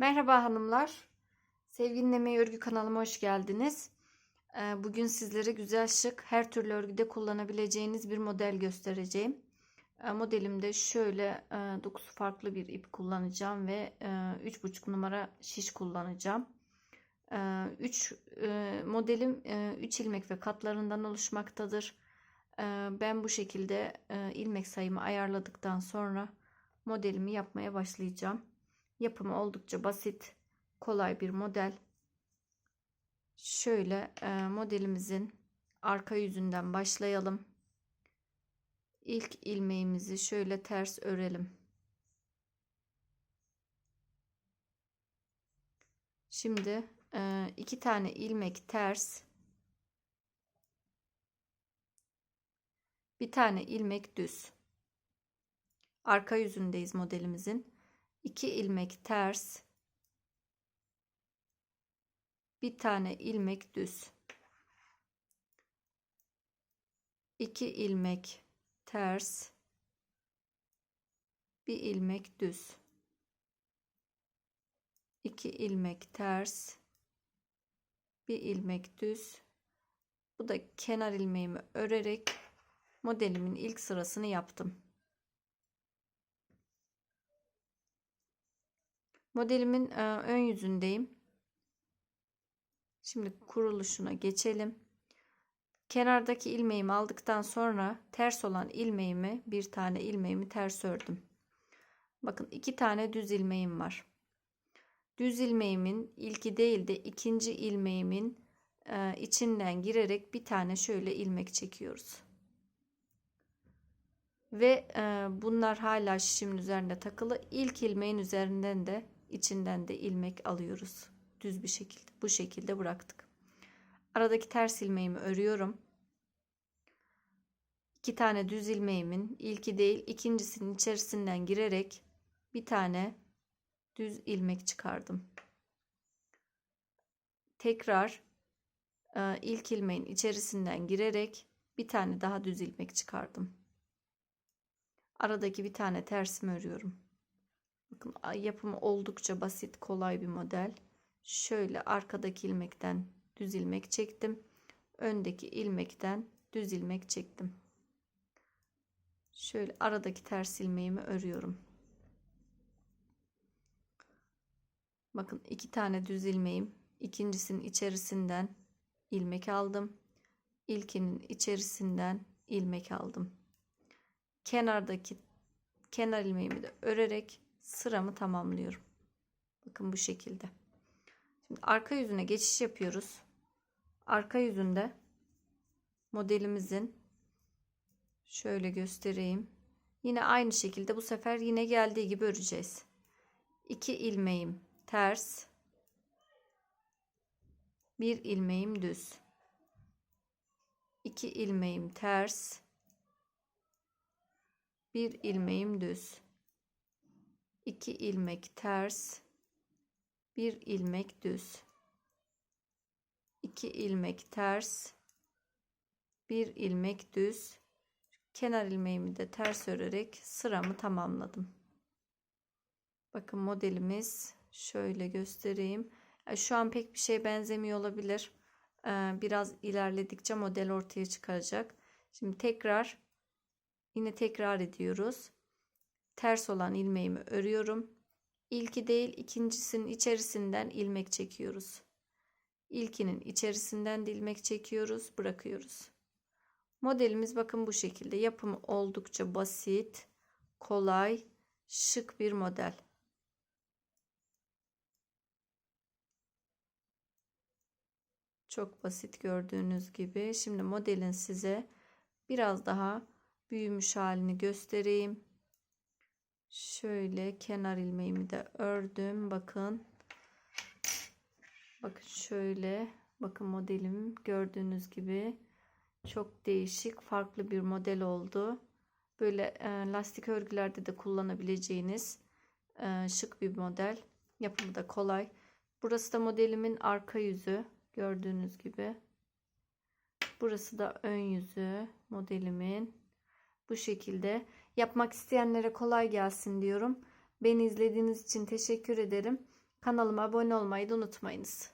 Merhaba hanımlar. Sevgili Emeği Örgü kanalıma hoş geldiniz. Ee, Bugün sizlere güzel şık her türlü örgüde kullanabileceğiniz bir model göstereceğim. Ee, Modelimde şöyle 9 farklı bir ip kullanacağım ve e, 3,5 numara şiş kullanacağım. 3 modelim 3 ilmek ve katlarından oluşmaktadır. Ee, Ben bu şekilde e, ilmek sayımı ayarladıktan sonra modelimi yapmaya başlayacağım. Yapımı oldukça basit, kolay bir model. Şöyle e, modelimizin arka yüzünden başlayalım. İlk ilmeğimizi şöyle ters örelim. Şimdi e, iki tane ilmek ters, bir tane ilmek düz. Arka yüzündeyiz modelimizin. 2 ilmek ters, bir tane ilmek düz. 2 ilmek ters, bir ilmek düz. 2 ilmek ters, bir ilmek düz. Bu da kenar ilmeğimi örerek modelimin ilk sırasını yaptım. Modelimin e, ön yüzündeyim. Şimdi kuruluşuna geçelim. Kenardaki ilmeğimi aldıktan sonra ters olan ilmeğimi bir tane ilmeğimi ters ördüm. Bakın iki tane düz ilmeğim var. Düz ilmeğimin ilki değil de ikinci ilmeğimin e, içinden girerek bir tane şöyle ilmek çekiyoruz. Ve e, bunlar hala şişimin üzerinde takılı. İlk ilmeğin üzerinden de içinden de ilmek alıyoruz. Düz bir şekilde. Bu şekilde bıraktık. Aradaki ters ilmeğimi örüyorum. İki tane düz ilmeğimin ilki değil ikincisinin içerisinden girerek bir tane düz ilmek çıkardım. Tekrar e, ilk ilmeğin içerisinden girerek bir tane daha düz ilmek çıkardım. Aradaki bir tane tersimi örüyorum. Bakın yapımı oldukça basit, kolay bir model. Şöyle arkadaki ilmekten düz ilmek çektim. Öndeki ilmekten düz ilmek çektim. Şöyle aradaki ters ilmeğimi örüyorum. Bakın iki tane düz ilmeğim. İkincisinin içerisinden ilmek aldım. İlkinin içerisinden ilmek aldım. Kenardaki kenar ilmeğimi de örerek sıramı tamamlıyorum. Bakın bu şekilde. Şimdi arka yüzüne geçiş yapıyoruz. Arka yüzünde modelimizin şöyle göstereyim. Yine aynı şekilde bu sefer yine geldiği gibi öreceğiz. 2 ilmeğim ters. Bir ilmeğim düz. 2 ilmeğim ters. Bir ilmeğim düz. 2 ilmek ters, 1 ilmek düz. 2 ilmek ters, 1 ilmek düz. Kenar ilmeğimi de ters örerek sıramı tamamladım. Bakın modelimiz şöyle göstereyim. Şu an pek bir şey benzemiyor olabilir. Ee, biraz ilerledikçe model ortaya çıkacak. Şimdi tekrar yine tekrar ediyoruz ters olan ilmeğimi örüyorum. İlki değil ikincisinin içerisinden ilmek çekiyoruz. İlkinin içerisinden de ilmek çekiyoruz, bırakıyoruz. Modelimiz bakın bu şekilde. Yapımı oldukça basit, kolay, şık bir model. Çok basit gördüğünüz gibi. Şimdi modelin size biraz daha büyümüş halini göstereyim. Şöyle kenar ilmeğimi de ördüm. Bakın. Bakın şöyle. Bakın modelim gördüğünüz gibi çok değişik farklı bir model oldu. Böyle e, lastik örgülerde de kullanabileceğiniz e, şık bir model. Yapımı da kolay. Burası da modelimin arka yüzü gördüğünüz gibi. Burası da ön yüzü modelimin. Bu şekilde. Yapmak isteyenlere kolay gelsin diyorum. Beni izlediğiniz için teşekkür ederim. Kanalıma abone olmayı da unutmayınız.